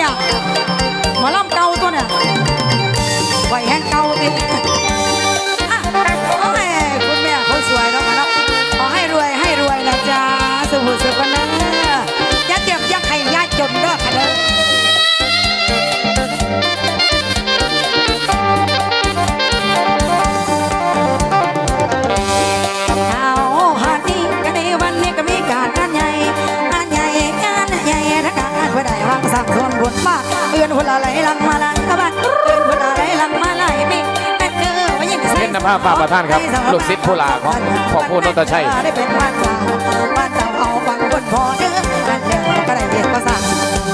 เได้วางสร้างส่วนบุญมากเอื้อนหุ่นอะไรลังมาลังกบันเอื้อนหุ่นอะไรลังมาลายมีแม่เกอว่ายังเป็นนภาพฝ่าประธานครับ ลูกศิษย์ผู้ลาของพ่อพูดนนทชัยได้เป็นบ้านเราบ้านเราเอาฟังคนพอเด้ออันเดียวก็ได้เรียกก็สั่ง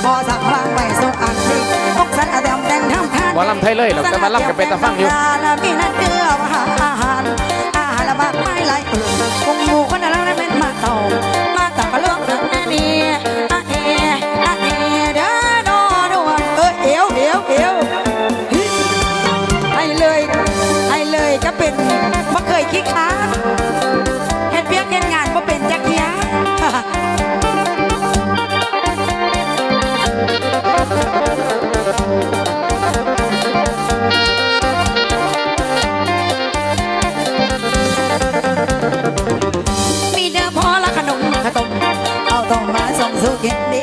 พอสั่งวางไว้สุอันนี้พกสันอาดมแดงทำทานหมอลำไทยเลยหรอกแต่มาลำกับเป็นตาฟังอยู่ลาลาพี่นั่นเกลือมาหา ไปเลยไปเลยก็เป็นมาเคยคิดค้าเห็นเพียงเห็นงานบ่เป็นจักเทียมีเด้อพอละขนมขนมเอาต้องมาส่งสู่กินดี